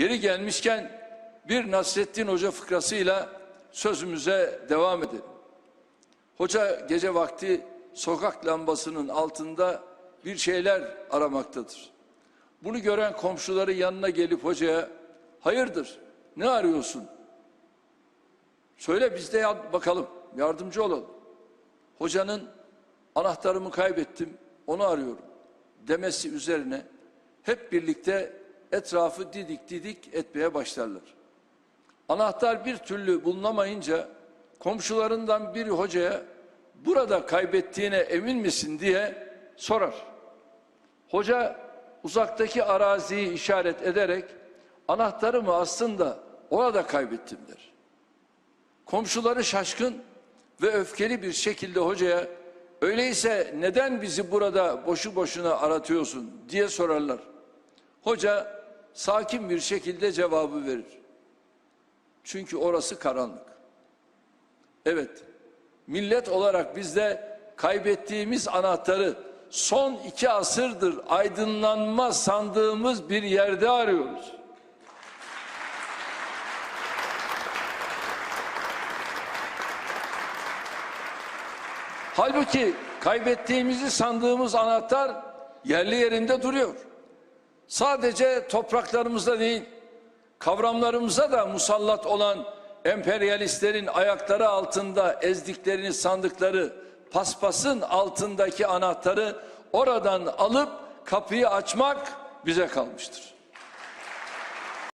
Yeri gelmişken bir Nasrettin Hoca fıkrasıyla sözümüze devam edelim. Hoca gece vakti sokak lambasının altında bir şeyler aramaktadır. Bunu gören komşuları yanına gelip hocaya hayırdır ne arıyorsun? Söyle biz de bakalım yardımcı olalım. Hocanın anahtarımı kaybettim onu arıyorum demesi üzerine hep birlikte etrafı didik didik etmeye başlarlar. Anahtar bir türlü bulunamayınca komşularından biri hocaya burada kaybettiğine emin misin diye sorar. Hoca uzaktaki araziyi işaret ederek anahtarımı aslında orada kaybettim der. Komşuları şaşkın ve öfkeli bir şekilde hocaya öyleyse neden bizi burada boşu boşuna aratıyorsun diye sorarlar. Hoca sakin bir şekilde cevabı verir. Çünkü orası karanlık. Evet, millet olarak biz de kaybettiğimiz anahtarı son iki asırdır aydınlanma sandığımız bir yerde arıyoruz. Halbuki kaybettiğimizi sandığımız anahtar yerli yerinde duruyor. Sadece topraklarımızda değil, kavramlarımıza da musallat olan emperyalistlerin ayakları altında ezdiklerini sandıkları paspasın altındaki anahtarı oradan alıp kapıyı açmak bize kalmıştır.